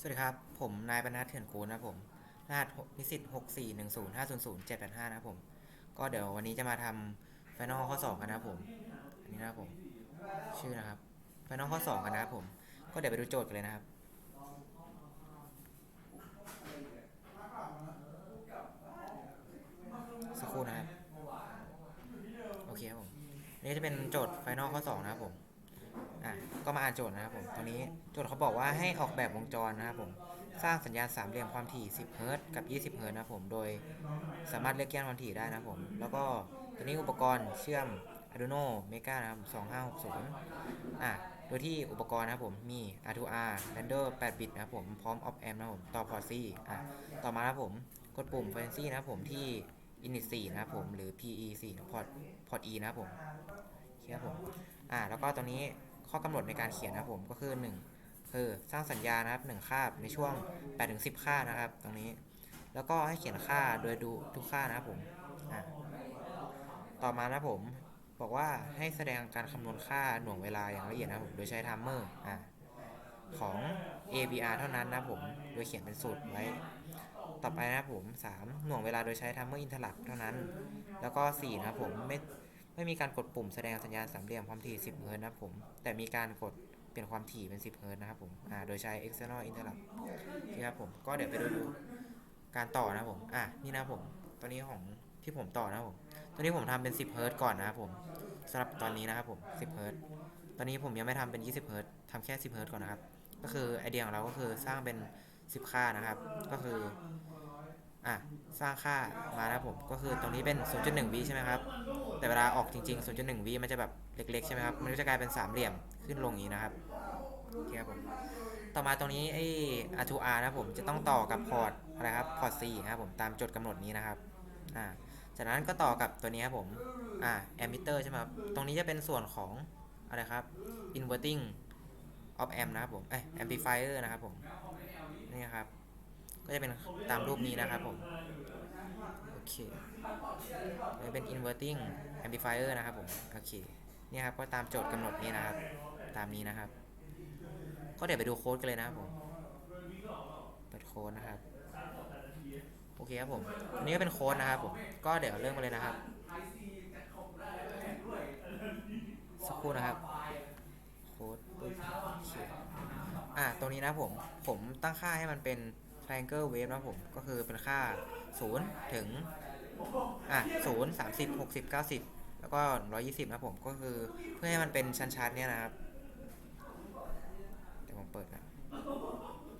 สวัสดีครับ ผมนายบรรณัฐเถื่อนกูลนะผม รหัสนิสิต6410500นะครับผม ก็เดี๋ยววันนี้จะมาทำไฟนอลข้อ2กันนะครับผม อันนี้นะครับผม ชื่อนะครับไฟนอลข้อ2กันนะครับผม ก็เดี๋ยวไปดูโจทย์กันเลยนะครับ สักครู่นะครับ โอเคครับผม นี่จะเป็นโจทย์ไฟนอลข้อ2นะครับผม อะก็มาอ่านโจทย์นะครับผมตอนนี้โจทย์เขาบอกว่าให้ออกแบบวงจรนะครับผมสร้างสัญญาณสามเหลี่ยมความถี่ 10 เฮิรตซ์กับ 20 เฮิรตซ์นะครับผมโดยสามารถเลือกแก้นความถี่ได้นะครับผมแล้วก็ตัวนี้อุปกรณ์เชื่อม Arduino Mega นะครับ2560อะโดยที่อุปกรณ์นะครับผมมี R2R Render 8 บิตนะครับผมพร้อม op amp นะครับผมต่อพอร์ต C อะต่อมานะครับผมกดปุ่ม frequency นะครับผมที่ init 4นะครับผมหรือ PE 4พอร์ตพอร์ต E นะครับผมเคครับผมอ่าแล้วก็ตรงนี้ ข้อกำหนดในการเขียนนะครับผมก็คือ 1 คือสร้างสัญญานะครับ1คาบในช่วง8-10 ค่านะครับ ตรงนี้ แล้วก็ให้เขียนค่าโดยดูทุกค่านะครับผมต่อมานะผมบอกว่าให้แสดงการคำนวณค่าหน่วงเวลาอย่างละเอียดนะครับผมโดยใช้ไทม์เมอร์อ่าของ ABR เท่านั้นนะครับผมโดยเขียนเป็นสูตรไว้ ต่อไปนะครับผม 3 หน่วงเวลาโดยใช้ไทม์เมอร์อินเทอร์ลักเท่านั้น แล้วก็ 4 นะครับผมไม่ ไม่มีการกดปุ่มแสดงสัญญาณสามเหลี่ยมความถี่ 10 เฮิรตซ์นะครับผม แต่มีการกดเปลี่ยนความถี่เป็น 10 เฮิรตซ์นะครับผม อ่า โดยใช้ external interrupt นี่ครับผม ก็เดี๋ยวไปดูการต่อนะครับผม อะ นี่นะครับผมตัวนี้ของที่ผมต่อนะครับผมตัวนี้ผมทำเป็น 10 เฮิร์ตก่อนนะครับผมสำหรับตอนนี้นะครับผม 10 เฮิร์ตตอนนี้ผมยังไม่ทำเป็น 20 เฮิร์ตทำแค่ 10 เฮิร์ตก่อนนะครับ ก็คือไอเดียของเราก็คือสร้างเป็น 10 ค่านะครับ ก็คือ อะสร้างค่ามานะครับผมก็คือตรงนี้เป็น 0.1วิใช่ไหมครับแต่เวลาออกจริง ๆ 0.1วิมันจะแบบเล็กๆใช่ไหมครับมันก็จะกลายเป็นสามเหลี่ยมขึ้นลงอย่างนี้นะครับโอเคครับผมต่อมาตรงนี้ไอ้ R2R นะผมจะต้องต่อกับพอร์ตอะไรครับพอร์ต C นะครับผมตามจดกำหนดนี้นะครับอ่าจากนั้นก็ต่อกับตัวนี้ครับผมอ่า emitter ใช่ไหมครับตรงนี้จะเป็นส่วนของอะไรครับ inverting of amp นะครับผมเอ้ย amplifier นะครับผมนี่ครับ ก็จะเป็นตามรูปนี้นะครับผม โอเคนี่เป็น inverting amplifier นะครับผม โอเค นี่ครับก็ตามโจทย์กำหนดนี้นะครับ ตามนี้นะครับ ก็เดี๋ยวไปดูโค้ดกันเลยนะครับผม เปิดโค้ดนะครับ โอเคครับผม อันนี้ก็เป็นโค้ดนะครับผม ก็เดี๋ยวเริ่มกันเลยนะครับ สักครู่นะครับ โค้ดโอเคอะตรงนี้นะผม ผมตั้งค่าให้มันเป็น triangle wave นะผม ก็คือเป็นค่า 0 ถึง อะ0 30 60 90แล้วก็120นะผม ก็คือเพื่อให้มันเป็นชั้นๆเนี่ยนะครับเดี๋ยวผมเปิดนะ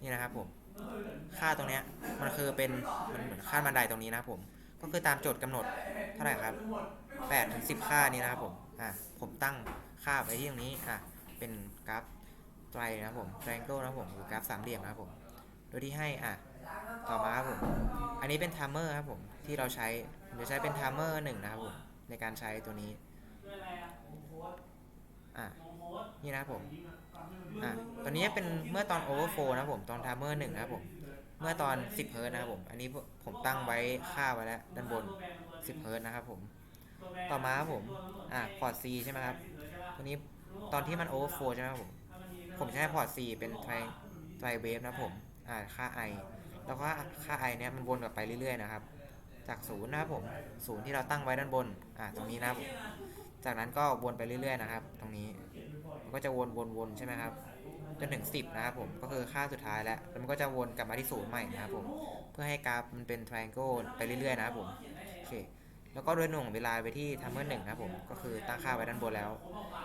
นี่นะครับผม ค่าตรงเนี้ยมันคือเป็น มันเหมือนค่าบันไดตรงนี้นะครับผม ก็คือตามโจทย์กำหนดเท่าไหร่ครับ8ถึง10ค่านี้นะครับผม อะ ผมตั้งค่าไว้ที่ตรงนี้ อะ เป็นกราฟไตรนะครับผม triangle นะครับผม หรือกราฟสามเหลี่ยมนะครับผม โดยที่ให้อะต่อมาครับผมอันนี้เป็น timer ครับผมที่เราใช้ผมจะใช้เป็น timer หนึ่งนะครับผมในการใช้ตัวนี้อะนี่นะครับผมอะตัวนี้เป็นเมื่อตอน overflow นะครับผมตอน timer หนึ่งนะครับผมเมื่อตอน 10เฮิร์ตนะครับผม อันนี้ผมตั้งไว้ค่าไว้แล้วด้านบน 10เฮิร์ตนะครับผม ต่อมาครับผม อะ พอร์ต C ใช่ไหมครับ ตัวนี้ตอนที่มัน overflow ใช่ไหมครับผม ผมให้พอร์ต C เป็น tri tri wave นะครับผม อ่าค่า i แล้วก็ค่า i เนี้ยมันวนกลับไปเรื่อยๆนะครับ จากศูนย์นะครับผมศูนย์ที่เราตั้งไว้ด้านบนอ่าตรงนี้นะครับ จากนั้นก็วนไปเรื่อยๆนะครับ ตรงนี้มันก็จะวนวนวนใช่ไหมครับจนถึง 10 นะครับผม ก็คือค่าสุดท้ายแล้ว แล้วมันก็จะวนกลับมาที่ศูนย์ใหม่นะครับผม เพื่อให้กราฟมันเป็น triangle ไปเรื่อยๆนะครับผม โอเค แล้วก็โดยหน่วงเวลาไปที่ timer 1นะครับผม ก็คือตั้งค่าไว้ด้านบนแล้ว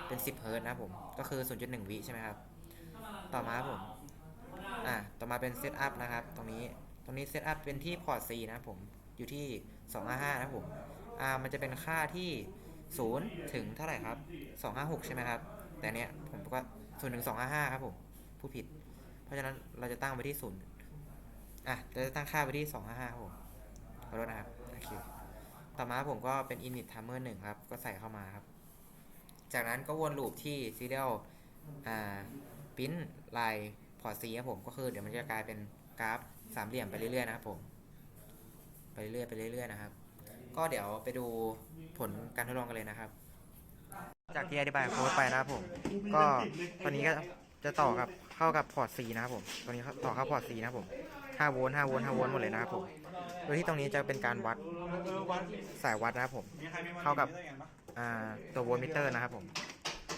เป็น 10 เฮิร์ตนะครับผม ก็คือ 0.1 วิใช่ไหมครับ ต่อมาครับผมอ่า ต่อมาเป็น set up นะครับ ตรงนี้ ตรงนี้ set up เป็นที่พอร์ต C นะผม อยู่ที่ 255 นะผมอ่ามันจะเป็นค่าที่ 0 ถึงเท่าไหร่ครับ 256 ใช่ไหมครับ แต่เนี้ยผมก็0ถึง 255 ครับผม ผู้ผิด เพราะฉะนั้นเราจะตั้งไว้ที่ 0 อะ เราจะตั้งค่าไว้ที่ 255 ครับผม ขอโทษนะครับ โอเค ต่อมาผมก็เป็น init timer 1 ครับ ก็ใส่เข้ามาครับ จากนั้นก็วนลูปที่ serial อ่า print line พอร์ต C ครับผมก็คือเดี๋ยวมันจะกลายเป็นกราฟสามเหลี่ยมไปเรื่อยๆนะครับผมไปเรื่อยๆไปเรื่อยๆนะครับ ก็เดี๋ยวไปดูผลการทดลองกันเลยนะครับ จากที่อธิบายโค้ดไปนะครับผม ก็ตอนนี้ก็จะต่อกับเข้ากับพอร์ต C นะครับผมตัวนี้ต่อเข้าพอร์ต C นะครับผม5โวลต์5โวลต์5โวลต์หมดเลยนะครับผมโดยที่ตรงนี้จะเป็นการวัดสายวัดนะครับผม เข้ากับตัวโวลต์มิเตอร์นะครับผม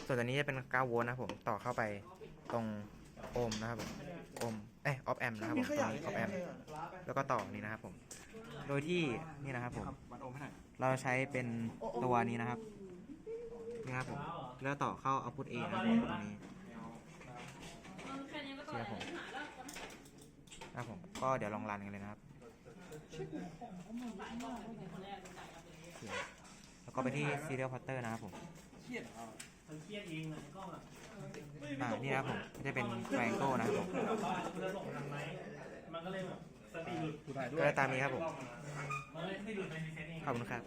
ส่วนตัวนี้จะเป็น9โวลต์นะครับผม ต่อเข้าไปตรง โอห์มนะครับผมโอห์มเอ้ยออฟแอมนะครับผมีมขตรยะงนี้ออฟแอมเลยอะแล้วก็ต่อนี่นะครับผม โดยที่นี่นะครับผมครับวัดโอห์มให้หน่อยเราใช้เป็นตัวนี้นะครับนี่ครับผมแล้วต่อเข้า output A นะครับผมตรงนี้แค่นี้ก็ต่อเชื่อผมนะครับผมก็เดี๋ยวลองรันกันเลยนะครับโอเคแล้วก็ไปที่ serial porter นะครับผมเครียดเหรอมันเครียดเองเลยกล้องอะ อ่านี่นะครับผมก็จะเป็น triangle นะครับผมแบบว่าคุณจะส่งทางไหมมันก็เลยแบบสติหลุดกูถ่ายด้วก็ยจะตามนี้ครับผมมันเลยสติหลุดในรีเซ็ตเองขอบคุณครับ